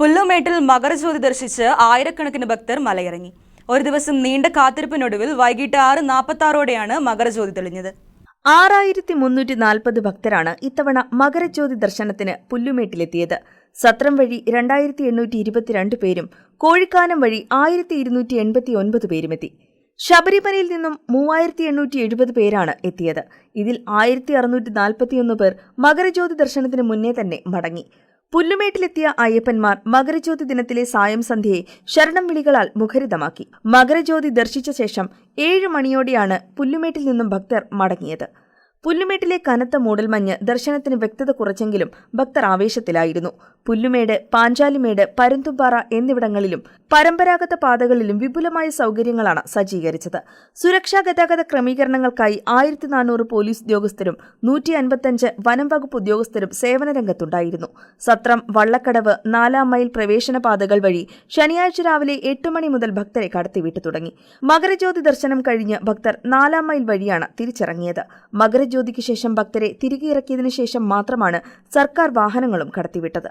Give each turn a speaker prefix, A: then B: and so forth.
A: പുല്ലുമേട്ടിൽ മകരജ്യോതി ദർശിച്ച് ആയിരക്കണക്കിന് ഭക്തർ മലയിറങ്ങി. ഒരു ദിവസം നീണ്ട കാത്തിരിപ്പിനൊടുവിൽ വൈകിട്ട് ആറ് നാൽപ്പത്തി ആറോടെയാണ് മകരജ്യോതി തെളിഞ്ഞത്.
B: ആറായിരത്തി മുന്നൂറ്റി നാൽപ്പത് ഭക്തരാണ് ഇത്തവണ മകരജ്യോതി ദർശനത്തിന് പുല്ലുമേട്ടിലെത്തിയത്. സത്രം വഴി രണ്ടായിരത്തി എണ്ണൂറ്റി ഇരുപത്തിരണ്ട് പേരും കോഴിക്കാനം വഴി ആയിരത്തി ഇരുന്നൂറ്റി എൺപത്തി ഒൻപത് പേരുമെത്തി. ശബരിമലയിൽ നിന്നും മൂവായിരത്തി എണ്ണൂറ്റി എഴുപത് പേരാണ് എത്തിയത്. ഇതിൽ ആയിരത്തി അറുന്നൂറ്റി നാൽപ്പത്തിയൊന്ന് പേർ മകരജ്യോതി ദർശനത്തിന് മുന്നേ തന്നെ മടങ്ങി. പുല്ലുമേട്ടിലെത്തിയ അയ്യപ്പന്മാർ മകരജ്യോതി ദിനത്തിലെ സായം സന്ധ്യയെ ശരണം വിളികളാൽ മുഖരിതമാക്കി. മകരജ്യോതി ദർശിച്ച ശേഷം ഏഴ് മണിയോടെയാണ് പുല്ലുമേട്ടിൽ നിന്നും ഭക്തർ മടങ്ങിയത്. പുല്ലുമേട്ടിലെ കനത്ത മൂടൽമഞ്ഞ് ദർശനത്തിന് വ്യക്തത കുറച്ചെങ്കിലും ഭക്തർ ആവേശത്തിലായിരുന്നു. പുല്ലുമേട് പാഞ്ചാലിമേട് പരുന്തുംപാറ എന്നിവിടങ്ങളിലും പരമ്പരാഗത പാതകളിലും വിപുലമായ സൗകര്യങ്ങളാണ് സജ്ജീകരിച്ചത്. സുരക്ഷാ ഗതാഗത ക്രമീകരണങ്ങൾക്കായി ആയിരത്തി നാനൂറ് പോലീസ് ഉദ്യോഗസ്ഥരും നൂറ്റി അൻപത്തഞ്ച് വനം വകുപ്പ് ഉദ്യോഗസ്ഥരും സേവന രംഗത്തുണ്ടായിരുന്നു സത്രം വള്ളക്കടവ് നാലാം മൈൽ പ്രവേശന പാതകൾ വഴി ശനിയാഴ്ച രാവിലെ എട്ട് മണി മുതൽ ഭക്തരെ കടത്തിവിട്ടു തുടങ്ങി. മകരജ്യോതി ദർശനം കഴിഞ്ഞ് ഭക്തർ നാലാം മൈൽ വഴിയാണ് തിരിച്ചിറങ്ങിയത്. മകരജ്യോതിക്ക് ശേഷം ഭക്തരെ തിരികെ ഇറക്കിയതിനു ശേഷം മാത്രമാണ് സർക്കാർ വാഹനങ്ങളും കടത്തിവിട്ടത്.